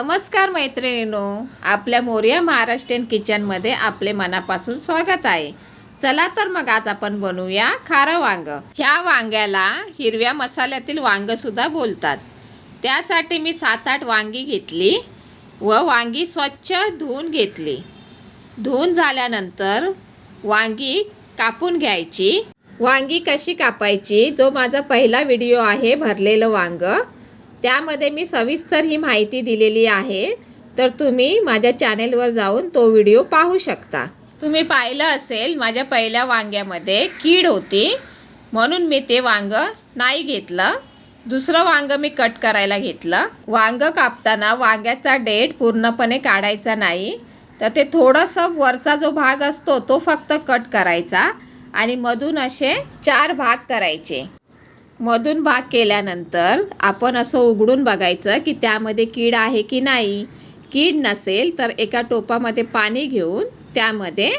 नमस्कार मैत्रिणींनो आपल्या मोर्या महाराष्ट्रीयन किचनमध्ये आपले मनापासून स्वागत आहे. चला तर मग आज आपण बनवूया खारं वांग. ह्या वांग्याला हिरव्या मसाल्यातील वांगंसुद्धा बोलतात. त्यासाठी मी सात आठ वांगी घेतली व वांगी स्वच्छ धुवून घेतली. धुवून झाल्यानंतर वांगी कापून घ्यायची. वांगी कशी कापायची? जो माझा पहिला व्हिडिओ आहे भरलेलं वांग. त्यामध्ये मी सविस्तर ही माहिती दिलेली आहे. तर तुम्ही माझ्या चॅनेलवर जाऊन तो व्हिडिओ पाहू शकता. तुम्ही पाहिलं असेल माझ्या पहिल्या वांग्यामध्ये कीड होती. म्हणून मी ते वांग नाही घेतलं. दुसरं वांग मी कट करायला घेतलं. वांग कापताना वांग्याचा डेट पूर्णपणे काढायचा नाही. तर ते थोडंसं वरचा जो भाग असतो तो फक्त कट करायचा. आणि मधून असे चार भाग करायचे. मधून भाग केल्यानंतर आपण असं उघडून बघायचं की त्यामध्ये कीड आहे की नाही. कीड नसेल तर एका टोपामध्ये पाणी घेऊन त्यामध्ये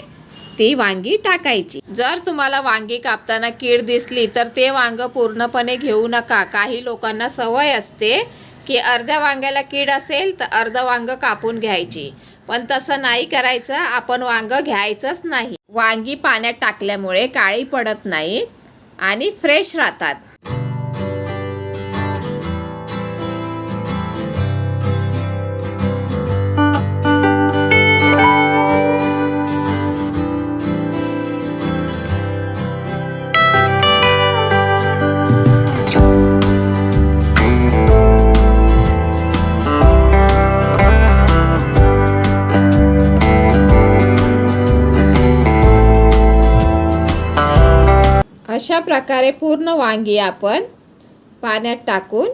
ती वांगी टाकायची. जर तुम्हाला वांगी कापताना कीड दिसली तर ते वांग पूर्णपणे घेऊ नका. काही लोकांना सवय असते की अर्ध्या वांग्याला कीड असेल तर अर्ध वांग कापून घ्यायची. पण तसं नाही करायचं. आपण वांग घ्यायचंच नाही. वांगी पाण्यात टाकल्यामुळे काळी पडत नाही आणि फ्रेश राहतात. अशा प्रकारे पूर्ण वांगी आपण पाण्यात टाकून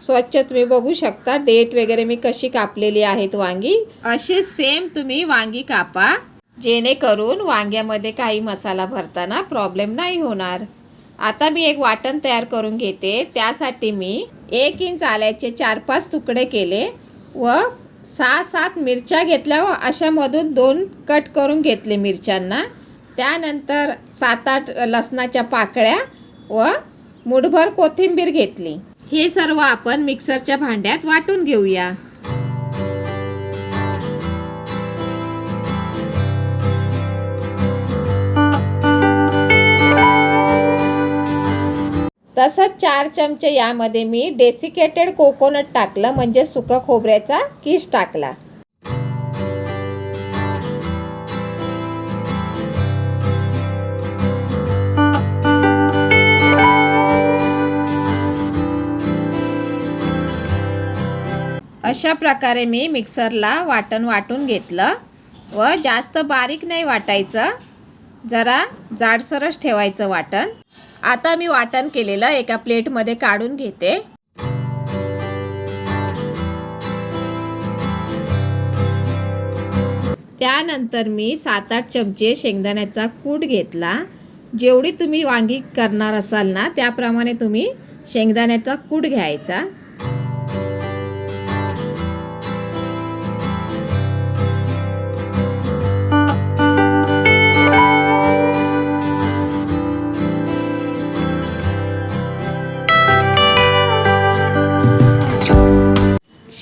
स्वच्छ तुम्ही बघू शकता. डेट वगैरे मी कशी कापलेली आहेत वांगी. असे सेम तुम्ही वांगी कापा. जेणेकरून वांग्यामध्ये काही मसाला भरताना प्रॉब्लेम नाही होणार. आता मी एक वाटण तयार करून घेते. त्यासाठी मी एक इंच आल्याचे चार पाच तुकडे केले व सहा सात मिरच्या घेतल्या व अशामधून दोन कट करून घेतले मिरच्यांना. त्यानंतर सात आठ लसणाच्या पाकळ्या व मुठभर कोथिंबीर घेतली. हे सर्व आपण मिक्सरच्या भांड्यात वाटून घेऊया. तसंच चार चमचे यामध्ये मी डेसिकेटेड कोकोनट टाकलं म्हणजे सुकं खोबऱ्याचा किस टाकला. अशा प्रकारे मी मिक्सरला वाटण वाटून घेतलं व जास्त बारीक नाही वाटायचं. जरा जाडसरच ठेवायचं वाटण. आता मी वाटण केलेलं एका प्लेटमध्ये काढून घेते. त्यानंतर मी सात आठ चमचे शेंगदाण्याचा कूट घेतला. जेवढी तुम्ही वांगी करणार असाल ना त्याप्रमाणे तुम्ही शेंगदाण्याचा कूट घ्यायचा.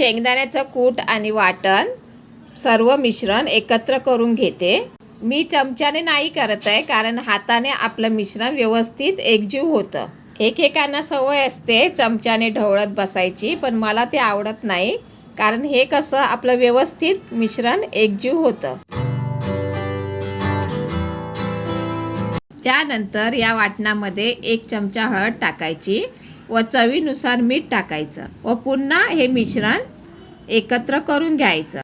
शेंगदाण्याचं कूट आणि वाटण सर्व मिश्रण एकत्र करून घेते. मी चमच्याने नाही करत आहे कारण हाताने आपलं मिश्रण व्यवस्थित एकजीव होतं. एकेकांना सवय असते चमच्याने ढवळत बसायची पण मला ते आवडत नाही कारण हे कसं आपलं व्यवस्थित मिश्रण एकजीव होतं. त्यानंतर या वाटणामध्ये एक चमचा हळद टाकायची व चवीनुसार मीठ टाकायचं व पुन्हा हे मिश्रण एकत्र करून घ्यायचं.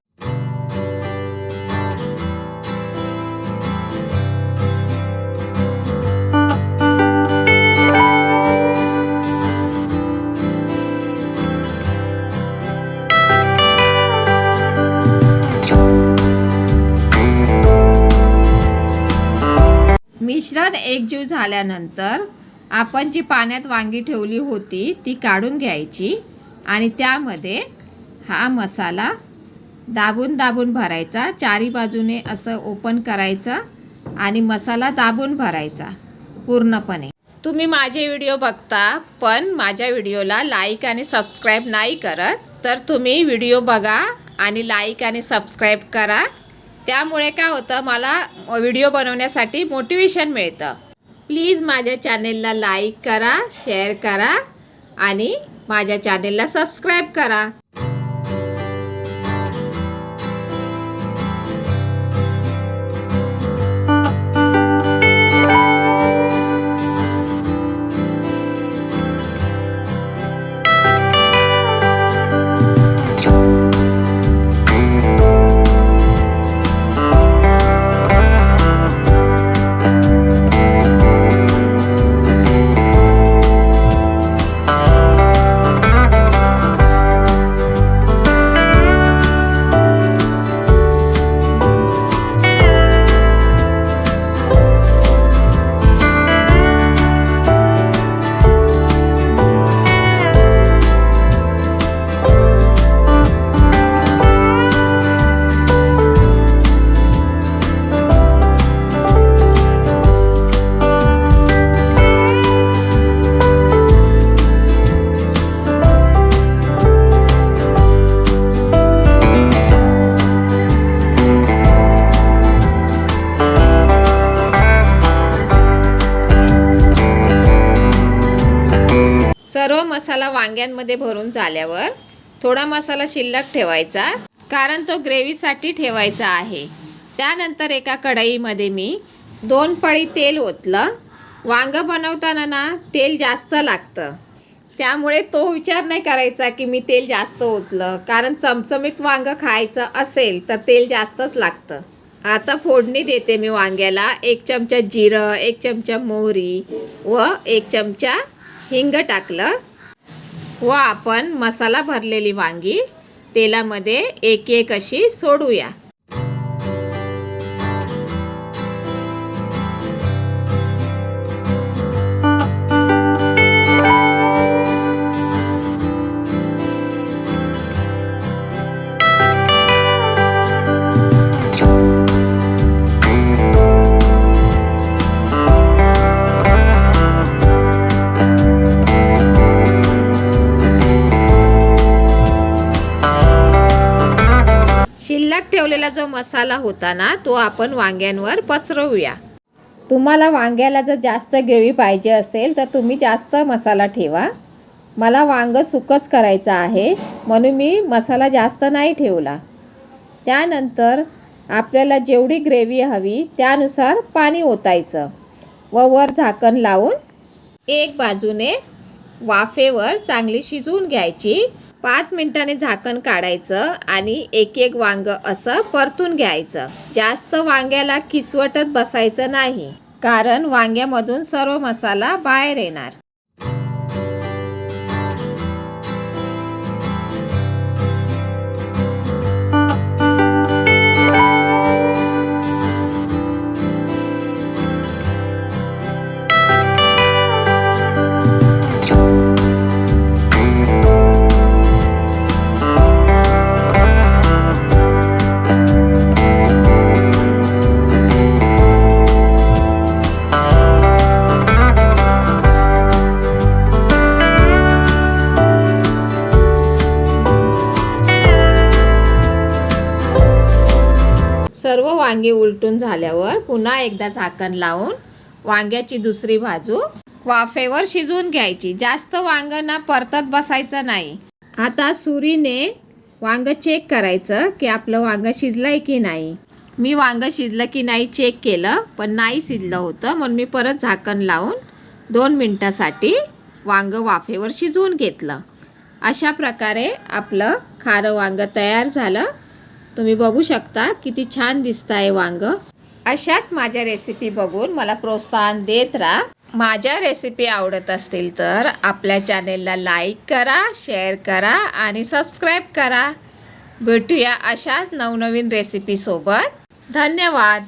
मिश्रण एकजीव झाल्यानंतर आपण जी पाण्यात वांगी ठेवली होती ती काढून घ्यायची आणि त्यामध्ये हा मसाला दाबून दाबून भरायचा. चारी बाजूने असं ओपन करायचं आणि मसाला दाबून भरायचा पूर्णपणे. तुम्ही माझे व्हिडिओ बघता पण माझ्या व्हिडिओला लाईक आणि सबस्क्राईब नाही करत तर तुम्ही व्हिडिओ बघा आणि लाईक आणि सबस्क्राईब करा. त्यामुळे काय होतं मला व्हिडिओ बनवण्यासाठी मोटिवेशन मिळतं. प्लीज माझ्या चॅनेलला लाईक करा शेअर करा आणि माझ्या चॅनेलला सबस्क्राईब करा. सर्व मसाला वांग्यांमध्ये भरून झाल्यावर थोडा मसाला शिल्लक ठेवायचा कारण तो ग्रेव्हीसाठी ठेवायचा आहे. त्यानंतर एका कढईमध्ये मी दोन पळी तेल ओतलं. वांगं बनवताना ना तेल जास्त लागतं. त्यामुळे तो विचार नाही करायचा की मी तेल जास्त ओतलं कारण चमचमीत वांगं खायचं असेल तर तेल जास्तच लागतं. आता फोडणी देते मी वांग्याला. एक चमचा जिरं एक चमचा मोहरी व एक चमचा हिंग टाकलं. व आपण मसाला भरलेली वांगी तेलामध्ये एक एक अशी सोडूया. बनवलेला जो मसाला होता ना तो आपण वांग्यांवर पसरवूया. तुम्हाला वांग्याला जर जास्त ग्रेव्ही पाहिजे असेल तर तुम्ही जास्त मसाला ठेवा. मला वांगं सुकच करायचं आहे म्हणून मी मसाला जास्त नाही ठेवला. त्यानंतर आपल्याला जेवढी ग्रेव्ही हवी त्यानुसार पाणी ओतायचं. व वर झाकण लावून एक बाजूने वाफेवर चांगली शिजवून घ्यायची. पाच मिनिटांनी झाकण काढायचं आणि एक एक वांग असं परतून घ्यायचं. जास्त वांग्याला किसवटत बसायचं नाही कारण वांग्यामधून सर्व मसाला बाहेर येणार. वांगे उलटून झाल्यावर पुन्हा एकदा झाकण लावून वांग्याची दुसरी बाजू वाफेवर शिजवून घ्यायची. जास्त वांगं ना परतत बसायचं नाही. आता सुरीने वांगं चेक करायचं की आपलं वांगं आहे की नाही. मी वांगं शिजलं की नाही चेक केलं पण नाही शिजलं होतं. म्हणून मी परत झाकण लावून दोन मिनटासाठी वांगं वाफेवर शिजवून घेतलं. अशा प्रकारे आपलं खारं वांगं तयार झालं. तुम्ही बघू शकता किती छान दिसत आहे वांग. अशाच माझ्या रेसिपी बघून मला प्रोत्साहन देत राहा. माझ्या रेसिपी आवडत असतील तर आपल्या चॅनेलला लाईक करा शेअर करा आणि सबस्क्राईब करा. भेटूया अशाच नवनवीन रेसिपीसोबत धन्यवाद.